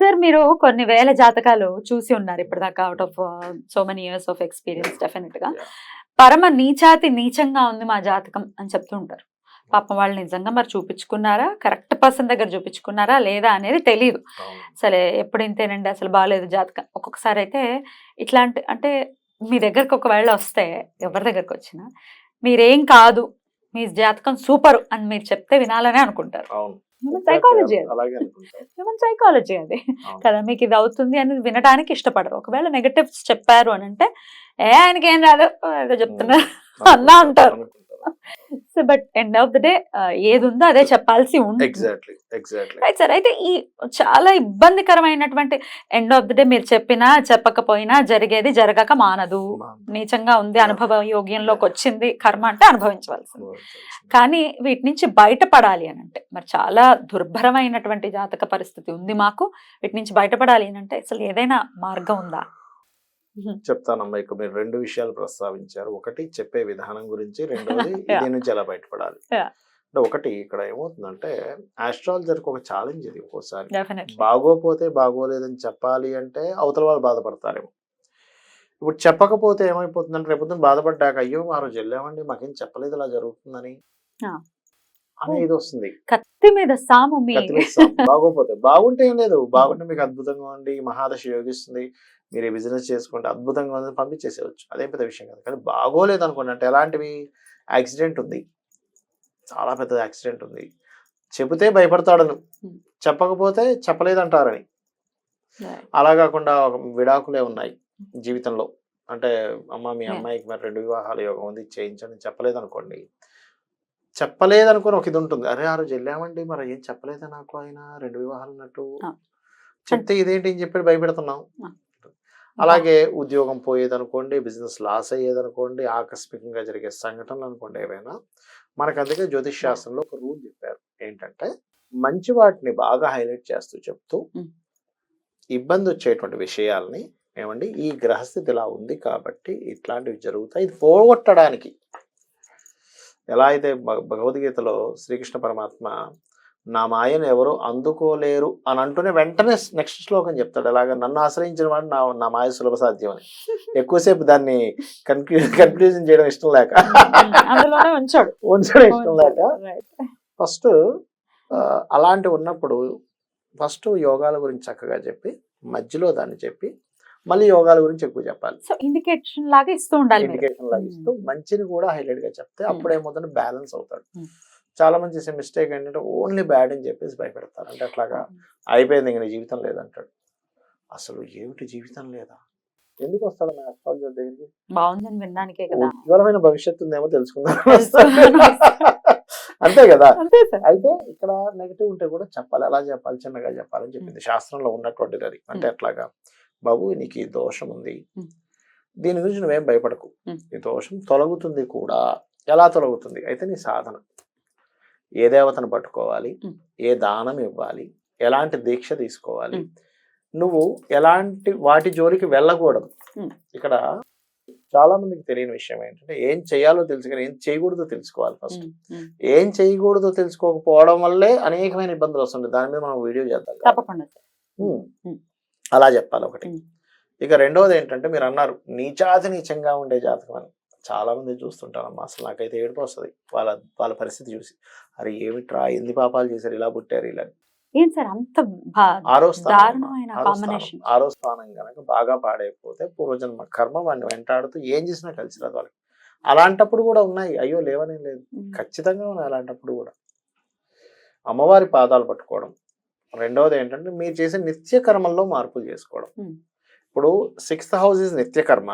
Sir మీరు కొన్ని వేల జాతకాలు చూసి ఉన్నారు ఇప్పటిదాకా out of so many years of experience డెఫినెట్గా. పరమ నీచాతి నీచంగా ఉంది మా జాతకం అని చెప్తూ ఉంటారు. పాపం వాళ్ళు నిజంగా మరి చూపించుకున్నారా? కరెక్ట్ పర్సన్ దగ్గర చూపించుకున్నారా? లేదా అనేది తెలియదు. సరే ఎప్పుడు ఇంతేనండి? అసలు బాగాలేదు జాతకం. ఒక్కొక్కసారి అయితే ఇట్లాంటి అంటే మీ దగ్గరకు ఒకవేళ వస్తే ఎవరి దగ్గరకు వచ్చినా మీరేం కాదు మీ జాతకం సూపర్ అని మీరు చెప్తే వినాలనే అనుకుంటారు. సైకాలజీ హ్యూమన్ సైకాలజీ అది. కదా మీకు ఇది అవుతుంది అని వినడానికి ఇష్టపడరు. ఒకవేళ నెగటివ్స్ చెప్పారు అని అంటే ఏ ఆయనకి ఏం రాదు? ఏదో చెప్తున్నారు. అన్నా అంటారు. So but end of the day ఏది ఉందో అదే చెప్పాల్సి ఉంటుంది. ఎగ్జాక్ట్లీ ఎగ్జాక్ట్లీ రైట్ సార్ అయితే ఈ చాలా ఇబ్బందికరమైనటువంటి ఎండ్ ఆఫ్ ద డే మీరు చెప్పినా చెప్పకపోయినా జరిగేది జరగక మానదు. నీచంగా ఉంది అనుభవ యోగ్యంలోకి వచ్చింది కర్మ అంటే అనుభవించవలసింది. కానీ వీటి నుంచి బయటపడాలి అని అంటే మరి చాలా దుర్భరమైనటువంటి జాతక పరిస్థితి ఉంది మాకు. వీటి నుంచి బయటపడాలి అని అంటే అసలు ఏదైనా మార్గం ఉందా? చెప్తానమ్మా ఇక మీరు రెండు విషయాలు ప్రస్తావించారు. ఒకటి చెప్పే విధానం గురించి. రెండోది. దీని నుంచి ఎలా బయటపడాలి. అంటే ఒకటి ఇక్కడ ఏమవుతుందంటే ఆస్ట్రాలజర్కి ఒక ఛాలెంజ్ ఇది ఒక్కోసారి. బాగోపోతే బాగోలేదని చెప్పాలి అంటే అవతల వాళ్ళు బాధపడతారేమో. ఇప్పుడు చెప్పకపోతే ఏమైపోతుందంటే రేపు బాధపడ్డాక అయ్యో ఆ రోజు వెళ్ళామండి మాకేం చెప్పలేదు ఇలా జరుగుతుందని. ఆ. అనే ఇది వస్తుంది కత్తి మీద సాము. బాగోపోతే బాగుంటే ఏం లేదు. బాగుంటే మీకు అద్భుతంగా ఉంది మహాదశ యోగిస్తుంది. మీరు బిజినెస్ చేసుకుంటే అద్భుతంగా ఉంది పంపించేసేయచ్చు. అదే పెద్ద విషయం కాదు. కానీ బాగోలేదు అనుకోండి అంటే ఎలాంటివి? యాక్సిడెంట్ ఉంది. చాలా పెద్ద యాక్సిడెంట్ ఉంది. చెబితే భయపడతాడను. చెప్పకపోతే చెప్పలేదంటారని. అలా కాకుండా ఒక విడాకులే ఉన్నాయి జీవితంలో. అంటే అమ్మ మీ. అమ్మాయికి మరి రెండు వివాహాల యోగం ఉంది చేయించండి చెప్పలేదు అనుకోండి చెప్పలేదనుకుని ఒక ఇది ఉంటుంది అరే ఆ రోజు వెళ్ళామండి మరి ఏం చెప్పలేదా నాకు ఆయన? రెండు వివాహాలు ఉన్నట్టు. చెప్తే ఇదేంటి అని చెప్పి భయపెడుతున్నాం. అలాగే ఉద్యోగం పోయేది అనుకోండి బిజినెస్ లాస్ అయ్యేది అనుకోండి ఆకస్మికంగా జరిగే సంఘటనలు అనుకోండి ఏవైనా మనకు అందుకే జ్యోతిష్ శాస్త్రంలో ఒక రూల్ చెప్పారు. ఏంటంటే మంచి వాటిని బాగా హైలైట్ చేస్తూ చెప్తూ. ఇబ్బంది వచ్చేటువంటి విషయాల్ని ఏమండి ఈ గ్రహస్థితి ఇలా ఉంది కాబట్టి ఇట్లాంటివి జరుగుతాయి. ఇది పోగొట్టడానికి ఎలా అయితే భగ- భగవద్గీతలో శ్రీకృష్ణ పరమాత్మ నా మాయను ఎవరు అందుకోలేరు అని అంటూనే వెంటనే నెక్స్ట్ శ్లోకం చెప్తాడు. అలాగా నన్ను ఆశ్రయించిన వాడు నా నా మాయ సులభ సాధ్యం అని ఎక్కువసేపు దాన్ని కన్క్లూ కన్క్లూజన్ చేయడం ఇష్టం లేక. ఉంచాడు. ఇష్టం లేక. ఫస్ట్ అలాంటి ఉన్నప్పుడు ఫస్ట్ యోగాల గురించి చక్కగా చెప్పి మధ్యలో దాన్ని చెప్పి మళ్ళీ యోగాల గురించి ఎక్కువ చెప్పాలి. సో ఇండికేషన్ లాగా ఇస్తూ ఉండాలి. ఇండికేషన్ లాగా ఇస్తూ. మంచిని కూడా హైలైట్గా చెప్తే. అప్పుడు ఏమవుతుంది? బ్యాలెన్స్ అవుతాడు. చాలా మంది చేసే మిస్టేక్ ఏంటంటే ఓన్లీ బ్యాడ్ అని చెప్పేసి భయపెడతారు. అంటే అట్లాగా అయిపోయింది ఇంక జీవితం లేదంటాడు. అసలు ఏమిటి జీవితం లేదా? ఎందుకు వస్తాడు నా అస్ట్రాలజర్ దగ్గరికి? బాగుందని వినడానికే కదా. ఉజ్వలమైన భవిష్యత్తు ఉందేమో తెలుసుకుందాం. అంతే కదా. అయితే ఇక్కడ నెగిటివ్ ఉంటే కూడా చెప్పాలి. అలా చెప్పాలి చిన్నగా చెప్పాలని చెప్పింది. శాస్త్రంలో ఉన్నటువంటిది అది. అంటే Hmm. బాబు నీకు ఈ దోషం ఉంది. దీని గురించి నువ్వేం భయపడకు. ఈ దోషం తొలగుతుంది కూడా ఎలా తొలగుతుంది అయితే నీ సాధన ఏ దేవతను పట్టుకోవాలి. ఏ దానం ఇవ్వాలి ఎలాంటి దీక్ష తీసుకోవాలి. నువ్వు ఎలాంటి వాటి జోలికి వెళ్ళకూడదు. ఇక్కడ చాలా మందికి తెలియని విషయం ఏంటంటే ఏం చేయాలో తెలుసు కానీ ఏం చేయకూడదో తెలుసుకోవాలి ఫస్ట్. ఏం చేయకూడదో తెలుసుకోకపోవడం వల్లే అనేకమైన ఇబ్బందులు వస్తుంటాయి దాని మీద మనం వీడియో చేద్దాం. తప్పకుండా. అలా చెప్పాలి ఒకటి. ఇక రెండవది ఏంటంటే మీరు అన్నారు నీచాతి నీచంగా ఉండే జాతకం అని. చాలా మంది చూస్తుంటారమ్మా అసలు నాకైతే ఏడుపు వస్తుంది. వాళ్ళ వాళ్ళ పరిస్థితి చూసి అరే ఏమిట్రా ఎన్ని పాపాలు చేశారు ఇలా పుట్టారు ఇలా సార్ అంత ఆరో స్థానం. ఆరో స్థానం. కనుక బాగా పాడైపోతే పూర్వజన్మ కర్మ వాడిని వెంటాడుతూ ఏం చేసినా కలిసి రాదు వాళ్ళకి. అలాంటప్పుడు కూడా ఉన్నాయి. అయ్యో లేవనే లేదు. ఖచ్చితంగా ఉన్నాయి అలాంటప్పుడు కూడా. అమ్మవారి పాదాలు పట్టుకోవడం రెండవది ఏంటంటే మీరు చేసే నిత్య కర్మల్లో మార్పులు చేసుకోవడం. ఇప్పుడు సిక్స్త్ హౌస్ ఇస్ నిత్య కర్మ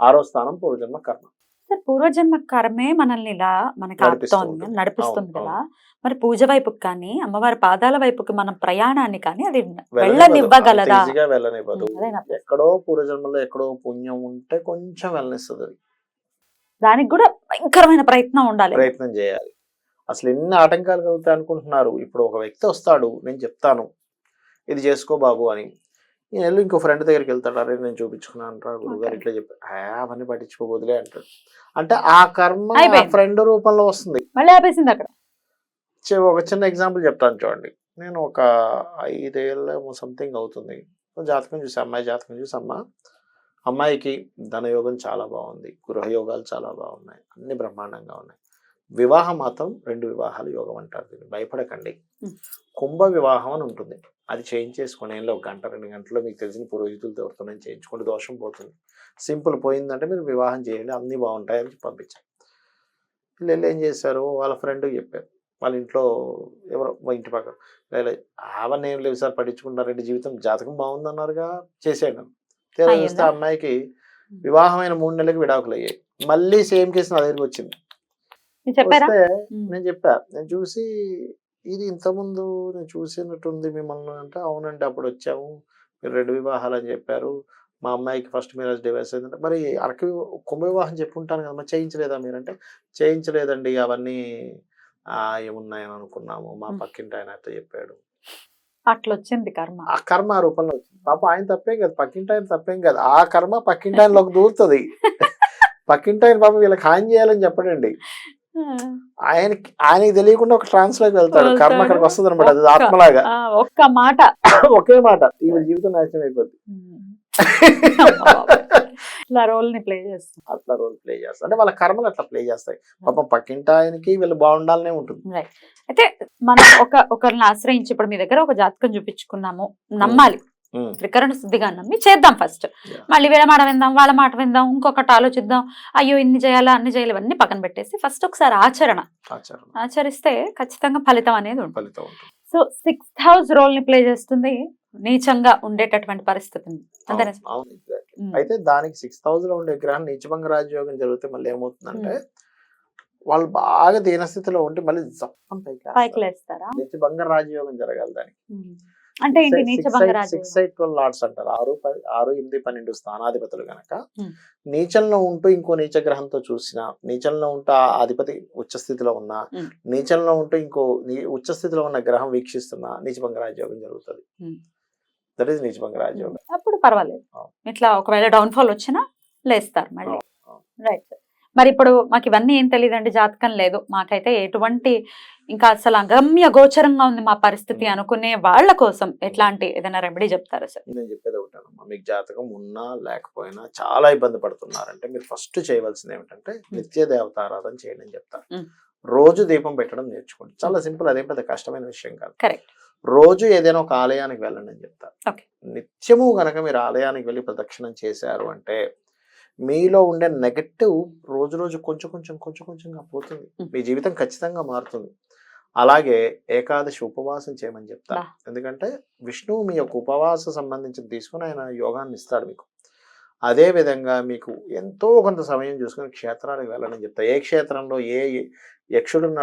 ఆరో స్థానం పూర్వజన్మ కర్మ. సార్ పూర్వజన్మ కర్మే మనల్ని ఇలా మనకి ఉంటుంది. నడిపిస్తుంది. కదా. మరి పూజ వైపుకి కానీ అమ్మవారి పాదాల వైపుకి మనం ప్రయాణాన్ని కానీ అది. వెళ్ళనివ్వగలదా? వెళ్ళనివ్వదు. ఎక్కడో పూర్వజన్మలో ఎక్కడో పుణ్యం ఉంటే కొంచెం వెళ్ళనిస్తుంది దానికి కూడా భయంకరమైన ప్రయత్నం ఉండాలి. ప్రయత్నం చేయాలి. అసలు ఎన్ని ఆటంకాలు కలుగుతాయి అనుకుంటున్నారు? ఇప్పుడు ఒక వ్యక్తి వస్తాడు నేను చెప్తాను. ఇది చేసుకో బాబు అని. నేను వెళ్ళి ఇంకో ఫ్రెండ్ దగ్గరికి వెళ్తాడు అరే నేను చూపించుకున్నాను అంటారా గురుగారు. ఇట్లా చెప్పి "ఆ, అవన్నీ పట్టించుకోబోదులే అంటాడు. అంటే ఆ కర్మ. ఫ్రెండ్ రూపంలో వస్తుంది. మళ్ళీ ఆపేసింది అక్కడ. ఒక చిన్న ఎగ్జాంపుల్ చెప్తాను చూడండి. నేను ఒక ఐదేళ్ళ సంథింగ్ అవుతుంది. జాతకం చూసి అమ్మాయి జాతకం చూసి అమ్మ. అమ్మాయికి ధనయోగం చాలా బాగుంది. గృహయోగాలు చాలా బాగున్నాయి. అన్ని బ్రహ్మాండంగా ఉన్నాయి. వివాహం మాత్రం రెండు వివాహాలు యోగం అంటారు దీన్ని. భయపడకండి. కుంభ వివాహం అని ఉంటుంది. అది చేయించేసుకుని ఏం ఒక గంట రెండు గంటల్లో మీకు తెలిసిన పురోహితులతో ఎవరితోనే చేయించుకోండి దోషం పోతుంది. సింపుల్ పోయిందంటే మీరు వివాహం చేయండి అన్నీ బాగుంటాయి అని పంపించారు. వీళ్ళు ఏం చేశారు? వాళ్ళ ఫ్రెండ్ చెప్పారు. వాళ్ళ ఇంట్లో ఎవరో మా ఇంటి పక్కన లేదు అవన్నీ ఏం లేవు సార్ పట్టించుకుంటారండి జీవితం జాతకం బాగుందన్నారుగా? చేసాడు తీరా చూస్తే? అమ్మాయికి వివాహమైన మూడు నెలలకు విడాకులు అయ్యాయి మళ్ళీ సేమ్ కేసు నా దగ్గరికి వచ్చింది. వస్తే. నేను చెప్పా. నేను చూసి ఇది ఇంతకుముందు నేను చూసినట్టుంది మిమ్మల్ని అంటే అవునండి అప్పుడు వచ్చాము. మీరు రెండు వివాహాలు అని చెప్పారు. మా అమ్మాయికి ఫస్ట్ మ్యారేజ్ డివైస్ అయిందంటే. మరి అరక కుంభ వివాహం చెప్పుంటాను కదా! మరి చేయించలేదా మీరంటే చేయించలేదండి అవన్నీ ఆ, ఏమున్నాయని అనుకున్నాము. మా మ్. పక్కింటి ఆయన అయితే చెప్పాడు. అట్లా వచ్చింది కర్మ. ఆ కర్మ ఆ రూపంలో వచ్చింది. పాప ఆయన తప్పేం కదా. పక్కింటి ఆయన తప్పేం కాదు. ఆ కర్మ పక్కింటి ఆయనలోకి దూరుతుంది. పక్కింటి ఆయన పాపం వీళ్ళకి హాని చేయాలని చెప్పడండి. ఆయనకి ఆయనకి తెలియకుండా ఒక ట్రాన్స్లోకి వెళ్తాడు. కర్మ. అక్కడికి వస్తుంది అనమాట అది ఒక్క- ఆత్మలాగా. ఒక్క మాట. ఒకే మాట. ఈవిడ జీవితం నాశనం అయిపోద్ది. ఇట్లా రోల్ని ప్లే చేస్తుంది అట్లా రోల్ ప్లే చేస్తారు అంటే వాళ్ళ కర్మలు అట్లా ప్లే చేస్తాయి. పాపం పక్కింటి ఆయనకి వీళ్ళు బాగుండాలనే ఉంటుంది. అయితే మనం ఒక ఒకరిని ఆశ్రయించి ఇప్పుడు మీ దగ్గర ఒక జాతకం చూపించుకున్నాము. నమ్మాలి. త్రికరణ శుద్ధిగా నమ్మి చేద్దాం ఫస్ట్. మళ్ళీ వీళ్ళ మాట విందాం వాళ్ళ మాట విందాం ఇంకొకటి ఆలోచిద్దాం. అయ్యో ఇన్ని చేయాలా అన్ని చేయాలి ఇవన్నీ పక్కన పెట్టేసి ఫస్ట్ ఒకసారి ఆచరణ. ఆచారం ఆచరిస్తే ఖచ్చితంగా ఫలితం అనేది ఉంటుంది. సో సిక్స్త్ హౌస్ రోల్ని ప్లే చేస్తుంది నీచంగా ఉండేటటువంటి పరిస్థితి. అయితే దానికి సిక్స్ థౌసండ్ ఉండే గ్రహం నీచభంగ రాజయోగం జరిగితే మళ్ళీ ఏమవుతుందంటే వాళ్ళు బాగా దీనస్థితిలో ఉంటే మళ్ళీ జప్పం పైకి పైకి లేస్తారా? నీచభంగ రాజయోగం జరగాలి దానికి. అంటే సిక్స్ ఎయిట్ ట్వెల్వ్ లార్డ్స్ అంటారు ఆరు పది ఆరు ఎనిమిది పన్నెండు స్థానాధిపతులు గనక. నీచంలో ఉంటూ ఇంకో నీచ గ్రహంతో చూసిన నీచంలో ఉంటూ ఆ అధిపతి ఉచ్చ స్థితిలో ఉన్న. నీచంలో ఉంటూ ఇంకో నీ- ఉచ్చ స్థితిలో ఉన్న గ్రహం వీక్షిస్తున్న నీచభంగ రాజయోగం జరుగుతుంది. దట్ ఈస్ నీచభంగ రాజయోగం అప్పుడు పర్వాలేదు. ఇట్లా ఒకవేళ డౌన్ ఫాల్ వచ్చినా లేస్తారు మళ్ళీ. రైట్ మరి ఇప్పుడు మాకు ఇవన్నీ ఏం తెలియదండి జాతకం లేదు. మాకైతే ఎటువంటి ఇంకా అసలు అగమ్య గోచరంగా ఉంది మా పరిస్థితి. అనుకునే వాళ్ళ కోసం ఎట్లాంటి ఏదైనా రెమెడీ చెప్తారా సార్? నేను చెప్పేది ఒకటేనమ్మా మీకు జాతకం ఉన్నా లేకపోయినా చాలా ఇబ్బంది పడుతున్నారంటే మీరు ఫస్ట్ చేయవలసింది ఏమిటంటే నిత్య దేవతారాధన చేయండి అని చెప్తాను Hmm. రోజు దీపం పెట్టడం నేర్చుకోండి. చాలా సింపుల్ అదేం పెద్ద కష్టమైన విషయం కాదు. కరెక్ట్ రోజు ఏదైనా ఒక ఆలయానికి వెళ్ళండి అని చెప్తారు. నిత్యము గనక మీరు ఆలయానికి వెళ్ళి ప్రదక్షిణం చేశారు అంటే మీలో ఉండే నెగటివ్ రోజు రోజు కొంచెం కొంచెం కొంచెం కొంచెంగా పోతుంది. మీ జీవితం ఖచ్చితంగా మారుతుంది. అలాగే ఏకాదశి ఉపవాసం చేయమని చెప్తారు బా. ఎందుకంటే విష్ణువు మీ యొక్క ఉపవాస సంబంధించి తీసుకుని ఆయన యోగాన్ని ఇస్తాడు మీకు. అదే విధంగా మీకు ఎంతో కొంత సమయం చూసుకుని క్షేత్రాలకు వెళ్ళండి చెప్తా. ఏ క్షేత్రంలో ఏ యక్షుడు ఉన్నాడు